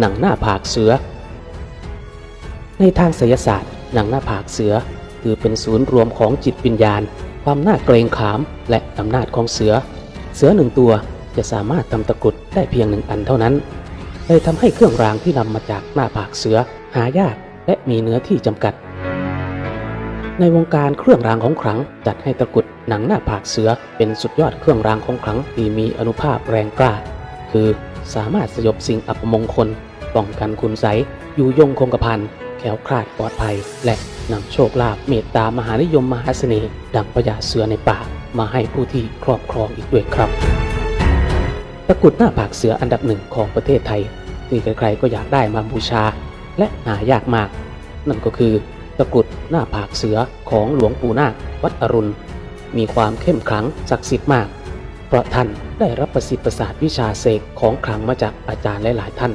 หนังหน้าผากเสือ ในทางไสยศาสตร์ หนังหน้าผากเสือ ถือเป็นศูนย์รวมของจิตวิญญาณ ความน่าเกรงขาม และอำนาจของเสือ เสือหนึ่งตัวจะสามารถทำตะกุดได้เพียงหนึ่งอันเท่านั้น เลยทำให้เครื่องรางที่นำมาจากหน้าผากเสือ หายากและมีเนื้อที่จำกัด ในวงการเครื่องรางของขลังจัดให้ตะกุดหนังหน้าผากเสือเป็นสุดยอดเครื่องรางของขลังที่มีอนุภาพแรงกล้า คือ สามารถสยบสิ่งอัปมงคล ป้องกันคุณไสยอยู่ยงคงกระพันแขล้วคลาดปลอดภัย และนำโชคลาภเมตตามหานิยมมหาเสน่ห์ดังพญาเสือในป่ามาให้ผู้ที่ครอบครองอีกด้วยครับตะกุดหน้าผากเสืออันดับหนึ่งของประเทศไทยที่ใครๆก็อยากได้มาบูชา และหายากมาก นั่นก็คือตะกุดหน้าผากเสือของหลวงปู่นาควัดอรุณ มีความเข้มขลังศักดิ์สิทธิ์มาก เพราะท่านได้รับประสิทธิ์ประสาทวิชาเสกของขลังมาจากอาจารย์หลายๆท่าน